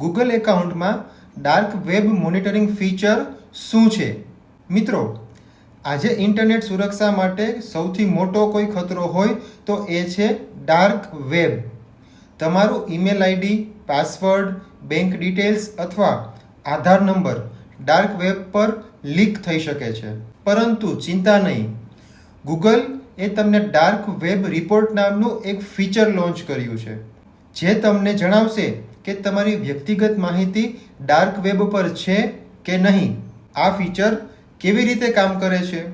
Google એકાઉન્ટમાં dark web monitoring feature શું છે? મિત્રો, આજે ઇન્ટરનેટ સુરક્ષા માટે સૌથી મોટો કોઈ ખતરો હોય તો એ છે ડાર્ક વેબ. તમારું email ID, password, bank details અથવા આધાર નંબર ડાર્ક વેબ પર લીક થઈ શકે છે. પરંતુ ચિંતા નહીં. ગૂગલ એ તમને ડાર્ક વેબ રિપોર્ટ નામનું એક ફીચર લોન્ચ કર્યું છે. જે તમને જણાવશે કે તમારી વ્યક્તિગત માહિતી ડાર્ક વેબ પર છે કે નહીં? આ ફીચર કેવી રીતે કામ કરે છે?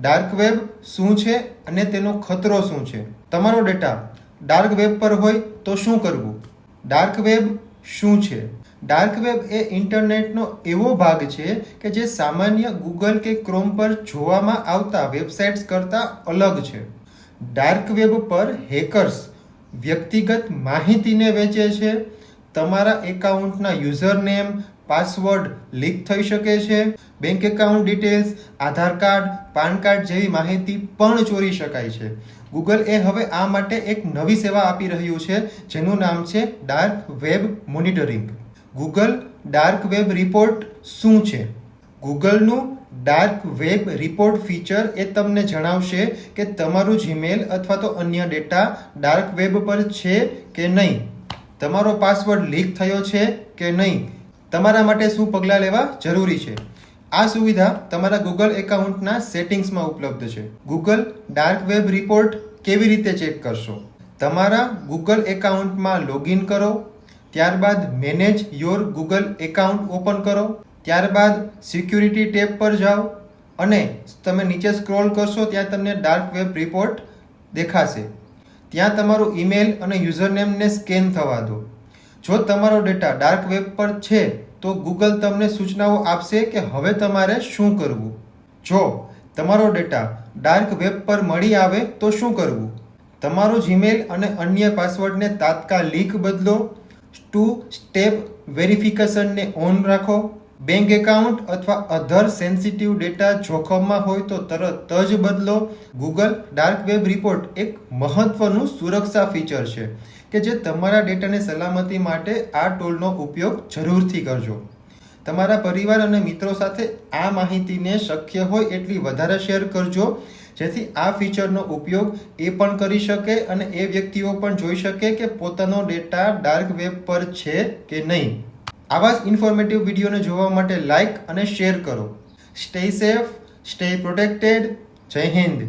ડાર્ક વેબ શું છે અને તેનો ખતરો શું છે? તમારો ડેટા ડાર્ક વેબ પર હોય તો શું કરવું? ડાર્ક વેબ શું છે? ડાર્ક વેબ એ ઇન્ટરનેટનો એવો ભાગ છે કે જે સામાન્ય ગૂગલ કે ક્રોમ પર જોવામાં આવતા વેબસાઇટ્સ કરતાં અલગ છે. ડાર્ક વેબ પર હેકર્સ વ્યક્તિગત માહિતીને વેચે છે, તમારા એકાઉન્ટના યુઝર નેમ પાસવર્ડ લીક થઈ શકે છે, bank account details, Aadhaar card, PAN card જેવી માહિતી પણ ચોરી શકાય છે. ગૂગલ એ હવે આ માટે એક નવી સેવા આપી રહ્યું છે, જેનું નામ છે dark web monitoring Google dark web report શું છે? ગૂગલનું ડાર્ક વેબ રિપોર્ટ ફીચર એ તમને જણાવશે કે તમારું જીમેલ અથવા તો અન્ય ડેટા ડાર્ક વેબ પર છે કે નહીં? તમારો પાસવર્ડ લીક થયો છે કે નહીં? તમારા માટે શું પગલાં લેવા જરૂરી છે? આ સુવિધા તમારા ગૂગલ એકાઉન્ટના સેટિંગ્સમાં ઉપલબ્ધ છે. ગૂગલ ડાર્ક વેબ રિપોર્ટ કેવી રીતે ચેક કરશો? તમારા ગૂગલ એકાઉન્ટમાં લોગિન કરો. ત્યારબાદ manage your Google account open કરો. ત્યારબાદ સિક્યુરિટી ટેબ પર જાઓ અને તમે નીચે સ્ક્રોલ કરશો ત્યાં તમને ડાર્ક વેબ રિપોર્ટ દેખાશે. ત્યાં તમારું ઈમેલ અને યુઝરનેમને સ્કેન થવા દો. જો તમારો ડેટા ડાર્ક વેબ પર છે, તો ગૂગલ તમને સૂચનાઓ આપશે કે હવે તમારે શું કરવું. જો તમારો ડેટા ડાર્ક વેબ પર મળી આવે, તો શું કરવું? તમારો જીમેલ અને અન્ય પાસવર્ડને તાત્કાલિક બદલો. ટુ સ્ટેપ વેરિફિકેશનને ઓન રાખો. બેંક એકાઉન્ટ અથવા અધર સેન્સિટિવ ડેટા જોખમમાં હોય તો તરત જ બદલો. ગૂગલ ડાર્ક વેબ રિપોર્ટ એક મહત્વનું સુરક્ષા ફીચર છે કે જે તમારા ડેટાની સલામતી માટે આ ટૂલનો ઉપયોગ જરૂરથી કરજો. તમારા પરિવાર અને મિત્રો સાથે આ માહિતીને શક્ય હોય એટલી વધારે શેર કરજો. જેથી આ ફીચરનો ઉપયોગ એ પણ કરી શકે અને એ વ્યક્તિઓ પણ જોઈ શકે કે પોતાનો ડેટા ડાર્ક વેબ પર છે કે નહીં. આવા જ ઇન્ફોર્મેટિવ વિડીયોને જોવા માટે લાઇક અને શેર કરો. સ્ટે સેફ સ્ટે પ્રોટેક્ટેડ જય હિન્દ.